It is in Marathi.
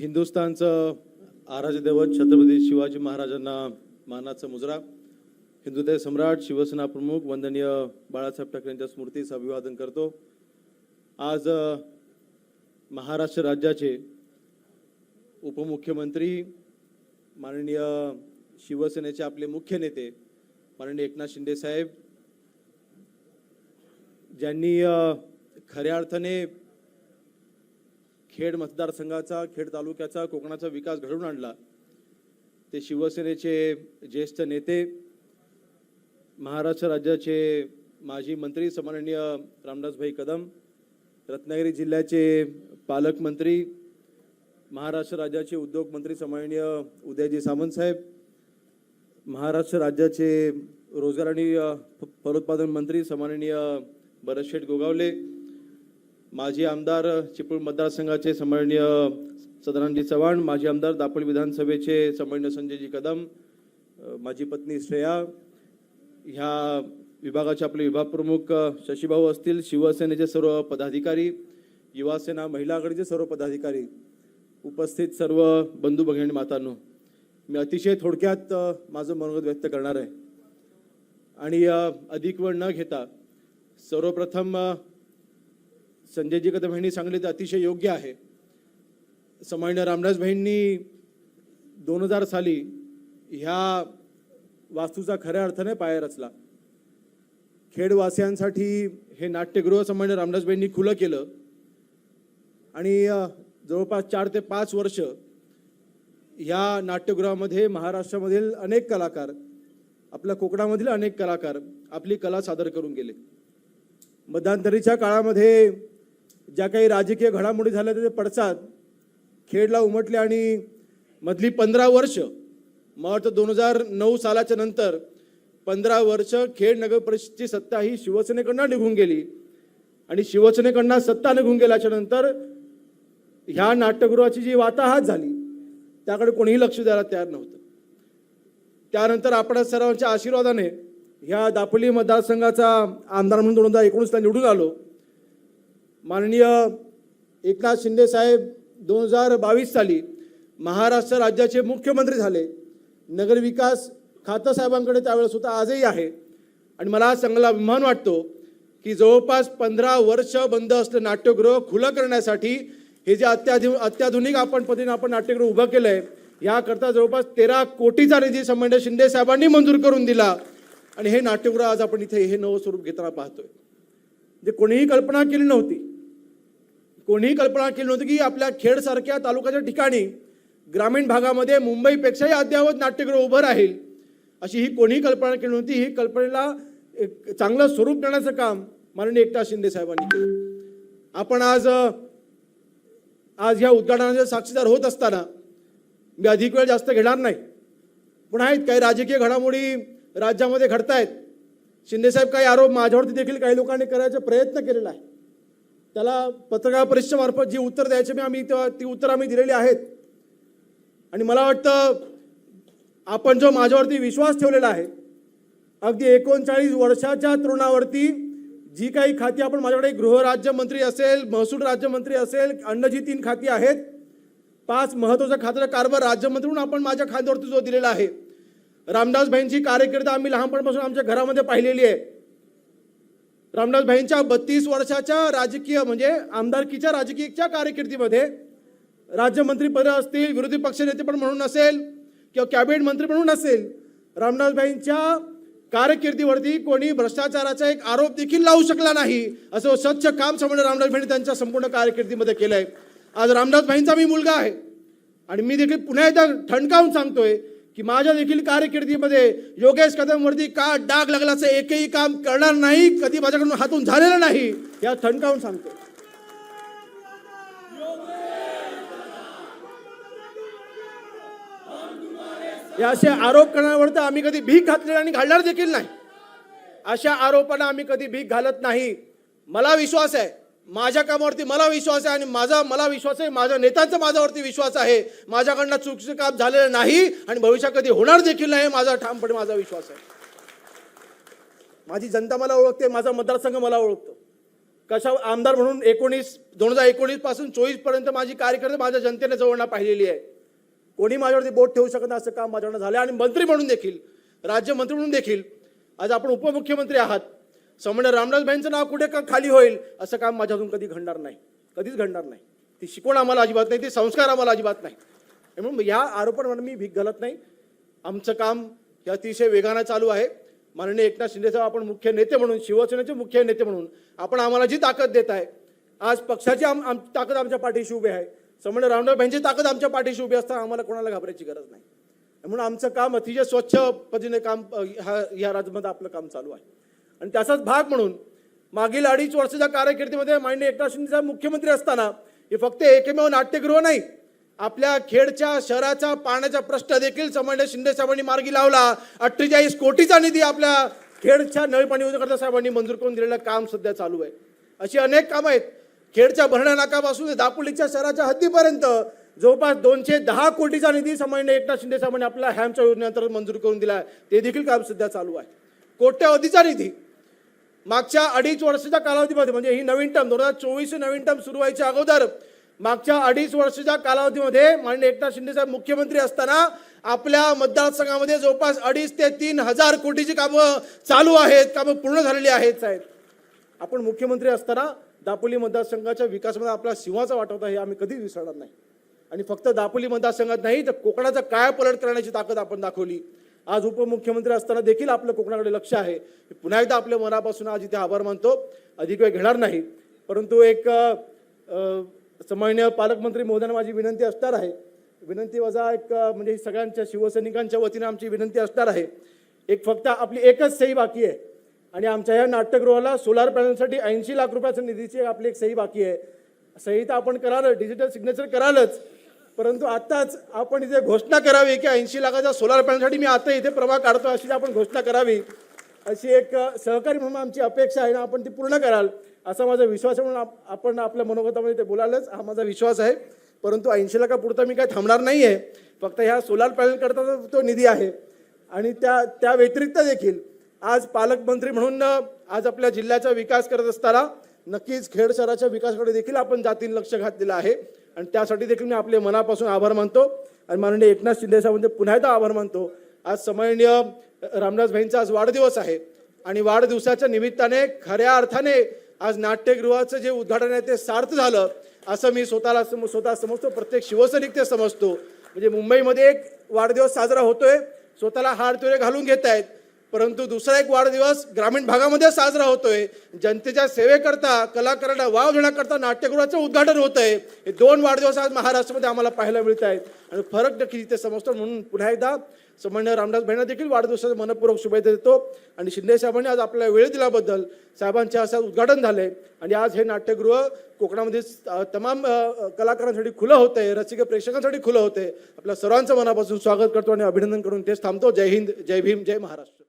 हिंदुस्थानचं आराध्य दैवत छत्रपती शिवाजी महाराजांना मानाचा मुजरा. हिंदुदेव सम्राट शिवसेना प्रमुख वंदनीय बाळासाहेब ठाकरेंच्या स्मृतीस अभिवादन करतो. आज महाराष्ट्र राज्याचे उपमुख्यमंत्री माननीय शिवसेनेचे आपले मुख्य नेते माननीय एकनाथ शिंदे साहेब ज्यांनी खऱ्या अर्थाने खेड मतदारसंघाचा खेड तालुक्याचा कोकणाचा विकास घडवून आणला. ते शिवसेनेचे ज्येष्ठ नेते महाराष्ट्र राज्याचे माजी मंत्री सन्माननीय रामदासभाई कदम रत्नागिरी जिल्ह्याचे पालकमंत्री महाराष्ट्र राज्याचे उद्योग मंत्री सन्माननीय उदयजी सामंतसाहेब महाराष्ट्र राज्याचे रोजगार आणि फ- फलोत्पादन मंत्री सन्माननीय भरतशेठ गोगावले माजी आमदार चिपळूण मतदारसंघाचे सन्माननीय सदानंदजी चव्हाण माजी आमदार दापोली विधानसभेचे सन्माननीय संजयजी कदम माझी पत्नी श्रेया ह्या विभागाचे आपले विभागप्रमुख शशीभाऊ असतील शिवसेनेचे सर्व पदाधिकारी युवासेना महिला आघाडीचे सर्व पदाधिकारी उपस्थित सर्व बंधू भगिनी मातांनो मी अतिशय थोडक्यात माझं मनोगत व्यक्त करणार आहे. आणि अधिक वेळ न घेता सर्वप्रथम संजयजी कदम यांनी सांगितले ते अतिशय योग्य आहे. समान्य रामदास भाईंनी दोन हजार साली ह्या वास्तूचा खऱ्या अर्थाने पाया रचला. खेडवासियांसाठी हे नाट्यगृह सामान्य रामदासबाईंनी खुलं केलं. आणि जवळपास चार ते पाच वर्ष ह्या नाट्यगृहामध्ये महाराष्ट्रामधील अनेक कलाकार आपल्या कोकणामधील अनेक कलाकार आपली कला सादर करून गेले. मध्यंतरीच्या काळामध्ये ज्या काही राजकीय घडामोडी झाल्या त्याचे पडसाद. खेडला उमटले आणि मधली पंधरा वर्ष मला वाटतं दोन हजार नऊ सालाच्या नंतर पंधरा वर्ष खेड नगर परिषदची सत्ता ही शिवसेनेकडनं निघून गेली. आणि शिवसेनेकडनं सत्ता निघून गेल्याच्यानंतर ह्या नाट्यगृहाची जी वाताहात झाली त्याकडे कोणीही लक्ष द्यायला तयार नव्हतं. त्यानंतर आपण सर्वांच्या आशीर्वादाने ह्या दापोली मतदारसंघाचा आमदार म्हणून दोन हजार एकोणीसला निवडून आलो. माननीय एकनाथ शिंदे साहेब दोन हजार बावीस साली महाराष्ट्र राज्याचे मुख्यमंत्री झाले. नगरविकास खातं साहेबांकडे त्यावेळेस होता आजही आहे. आणि मला चांगला अभिमान वाटतो की जवळपास पंधरा वर्ष बंद असलं नाट्यगृह खुलं करण्यासाठी हे जे अत्याधु अत्याधुनिक आपण पद्धतीने आपण नाट्यगृह उभं केलं आहे याकरता जवळपास तेरा कोटीचा निधी संबंध शिंदे साहेबांनी मंजूर करून दिला. आणि हे नाट्यगृह आज आपण इथे हे नवं स्वरूप घेताना पाहतोय. जे कोणीही कल्पना केली नव्हती. कोणीही कल्पना केली नव्हती की आपल्या खेडसारख्या तालुक्याच्या ठिकाणी ग्रामीण भागामध्ये मुंबईपेक्षाही अद्ययावत नाट्यगृह उभं राहील. अशी ही कोणीही कल्पना केली नव्हती. ही कल्पनेला एक चांगलं स्वरूप देण्याचं काम माननीय एकटा शिंदे साहेबांनी केलं. आपण आज आज ह्या उद्घाटनाचे साक्षीदार होत असताना मी अधिक वेळ जास्त घेणार नाही. पण आहेत काही राजकीय घडामोडी राज्यामध्ये घडतायत. शिंदेसाहेब काही आरोप माझ्यावरती देखील काही लोकांनी करायचा प्रयत्न केलेला आहे. त्याला पत्रकार परिषदेमार्फत जी उत्तर द्यायचे मी आम्ही तेव्हा ती उत्तर आम्ही दिलेली आहेत. आणि मला वाटतं आपण जो माझ्यावरती विश्वास ठेवलेला आहे अगदी एकोणचाळीस वर्षाच्या तरुणावरती जी काही खाती आपण माझ्याकडे गृहराज्यमंत्री असेल महसूल राज्यमंत्री असेल अन्न जी तीन खाती आहेत पाच महत्त्वाचं खात्याचा कारभार राज्यमंत्री म्हणून आपण माझ्या खात्यावरती जो दिलेला आहे. रामदास भाईंची आम्ही लहानपणापासून आमच्या घरामध्ये पाहिलेली आहे. रामदास भाईंच्या बत्तीस वर्षाच्या राजकीय म्हणजे आमदारकीच्या राजकीयच्या कारकिर्दीमध्ये राज्यमंत्री पद असतील विरोधी पक्षनेते पण म्हणून असेल किंवा कॅबिनेट मंत्री म्हणून असेल रामदास भाईंच्या कारकिर्दीवरती कोणी भ्रष्टाचाराचा एक आरोप देखील लावू शकला नाही असं स्वच्छ काम समोर रामदास भाईंनी त्यांच्या संपूर्ण कारकिर्दीमध्ये आहे आज रामदास भाईंचा मी मुलगा आहे आणि मी देखील पुन्हा एकदा ठणकावून सांगतोय की माझ्या देखील कारकिर्दीमध्ये योगेश कदमवरती का डाग लागल्याचं एकही काम करणार नाही कधी माझ्याकडून हातून झालेलं नाही या थणकावून सांगतो या असे आरोप करण्यावर तर आम्ही कधी भीक घातली आणि घालणार देखील नाही. अशा आरोपांना आम्ही कधी भीक घालत नाही. मला विश्वास आहे माझ्या कामावरती मला विश्वास आहे आणि माझा मला विश्वास आहे माझ्या नेत्यांचा माझ्यावरती विश्वास आहे. माझ्याकडनं चुकीचं काम झालेलं नाही आणि भविष्यात कधी होणार देखील नाही माझा ठामपणे माझा विश्वास आहे. माझी जनता मला ओळखते माझा मतदारसंघ मला ओळखतो. कशा आमदार म्हणून एकोणीस दोन हजार एकोणीसपासून चोवीसपर्यंत माझी कार्यकर्ते माझ्या जनतेने जवळना पाहिलेली आहे. कोणी माझ्यावरती बोट ठेवू शकत नाही असं काम माझ्याकडनं झालं आणि मंत्री म्हणून देखील राज्यमंत्री म्हणून देखील. आज आपण उपमुख्यमंत्री आहात. असं रामदास रामदासबाईंचं नाव कुठे का खाली होईल? असं काम माझ्यातून कधी घडणार नाही. कधीच घडणार नाही. ती शिकवण आम्हाला अजिबात नाही ती संस्कार आम्हाला अजिबात नाही. म्हणून या आरोपांवर मी भीक घालत नाही. आमचं काम हे अतिशय वेगानं चालू आहे. माननीय एकनाथ शिंदेसाहेब आपण मुख्य नेते म्हणून शिवसेनेचे मुख्य नेते म्हणून आपण आम्हाला जी ताकद देत आहे आज पक्षाची आम, आम ताकद आमच्या पाठीशी उभी आहे. सन्मान्य रामदासबाईंची ताकद आमच्या पाठीशी उभी असताना आम्हाला कोणाला घाबरायची गरज नाही. म्हणून आमचं काम अतिशय स्वच्छ पद्धतीने काम ह्या या राज्यामध्ये आपलं काम चालू आहे. आणि त्याचाच भाग म्हणून मागील अडीच वर्षाच्या कारकिर्दीमध्ये माननीय एकनाथ शिंदे मुख्यमंत्री असताना हे फक्त एकमेव नाट्यगृह नाही आपल्या खेडच्या शहराचा पाण्याचा प्रश्न देखील सन्मान्य शिंदे साहेबांनी मार्गी लावला. अठ्ठेचाळीस कोटीचा निधी आपल्या खेडच्या नळपाणी योजनेकरता साहेबांनी मंजूर करून दिलेलं काम सध्या चालू आहे. अशी अनेक कामं आहेत. खेडच्या भरणा नाकापासून दापोलीच्या शहराच्या हद्दीपर्यंत जवळपास दोनशे दहा कोटीचा निधी सामान्य एकनाथ शिंदे साहेबांनी आपल्या हॅमच्या योजनेअंतर्गत मंजूर करून दिला आहे. ते देखील काम सध्या चालू आहे. कोट्यवधीचा निधी मागच्या अडीच वर्षाच्या कालावधीमध्ये म्हणजे ही नवीन टर्म दोन हजार चोवीस नवीन टर्म सुरू व्हायच्या अगोदर मागच्या अडीच वर्षाच्या कालावधीमध्ये माननीय एकनाथ शिंदे साहेब मुख्यमंत्री असताना आपल्या मतदारसंघामध्ये जवळपास अडीच ते तीन हजार कोटीची कामं चालू आहेत कामं पूर्ण झालेली आहेत साहेब. आपण मुख्यमंत्री असताना दापोली मतदारसंघाच्या विकासामध्ये आपला सिंहाचा वाटा हे आम्ही कधीच विसरणार नाही. आणि फक्त दापोली मतदारसंघात नाही तर कोकणाचा काय पलट करण्याची ताकद आपण दाखवली. आज उपमुख्यमंत्री असताना देखील आपलं कोकणाकडे लक्ष आहे. पुन्हा एकदा आपल्या मनापासून आज इथे आभार मानतो. अधिक वेळ घेणार नाही. परंतु एक सामान्य पालकमंत्री महोदयांना माझी विनंती असणार आहे. विनंती वजा एक म्हणजे सगळ्यांच्या शिवसैनिकांच्या वतीने आमची विनंती असणार आहे. एक फक्त आपली एकच सही बाकी आहे. आणि आमच्या ह्या नाट्यगृहाला सोलार पॅनलसाठी ऐंशी लाख रुपयाच्या निधीची आपली एक सही बाकी आहे. सही तर आपण कराल डिजिटल सिग्नेचर करालच. परंतु आत्ताच आपण इथे घोषणा करावी की ऐंशी लाखाच्या सोलार पॅनलसाठी मी आता इथे प्रवाह काढतो अशी आपण घोषणा करावी अशी एक सहकारी म्हणून आमची अपेक्षा आहे ना आपण ती पूर्ण कराल असा माझा विश्वास आहे म्हणून आपण आपल्या मनोगतामध्ये ते बोलालच हा माझा विश्वास आहे. परंतु ऐंशी लाखापुरता मी काय थांबणार नाही आहे फक्त ह्या सोलार पॅनलकरता तो निधी आहे. आणि त्या त्या व्यतिरिक्त देखील आज पालकमंत्री म्हणून आज आपल्या जिल्ह्याचा विकास करत असताना नक्कीच खेड शहराच्या विकासाकडे देखील आपण जातीन लक्ष घातलेलं आहे. आणि त्यासाठी देखील मी आपले मनापासून आभार मानतो. आणि माननीय एकनाथ शिंदे साहेबांचे पुन्हा एकदा आभार मानतो. आज समरणीय रामदास भाईंचा आज वाढदिवस आहे. आणि वाढदिवसाच्या निमित्ताने खऱ्या अर्थाने आज नाट्यगृहाचं जे उद्घाटन आहे ते सार्थ झालं असं मी स्वतःला सम- स्वतः समजतो. प्रत्येक शिवसैनिक ते समजतो. म्हणजे मुंबईमध्ये एक वाढदिवस साजरा होतोय. स्वतःला हार तुरे घालून घेत आहेत परंतु दुसरा एक वाढदिवस ग्रामीण भागामध्ये साजरा होतोय. जनतेच्या सेवेकरता कलाकारांना वाव देण्याकरता नाट्यगृहाचं उद्घाटन होत आहे हे दोन वाढदिवस आज महाराष्ट्रामध्ये आम्हाला पाहायला मिळत आहेत. आणि फरक नक्की इथे समजतो. म्हणून पुन्हा एकदा समन्वय रामदास भाईंना देखील वाढदिवसाच्या मनपूर्वक शुभेच्छा देतो. आणि शिंदे साहेबांनी आज आपल्याला वेळ दिल्याबद्दल साहेबांच्या असं उद्घाटन झालंय. आणि आज हे नाट्यगृह कोकणामध्ये तमाम कलाकारांसाठी खुलं होतं आहे रसिक प्रेक्षकांसाठी खुलं होतं आहे आपल्या सर्वांचं मनापासून स्वागत करतो आणि अभिनंदन करून तेच थांबतो. जय हिंद जय भीम जय महाराष्ट्र.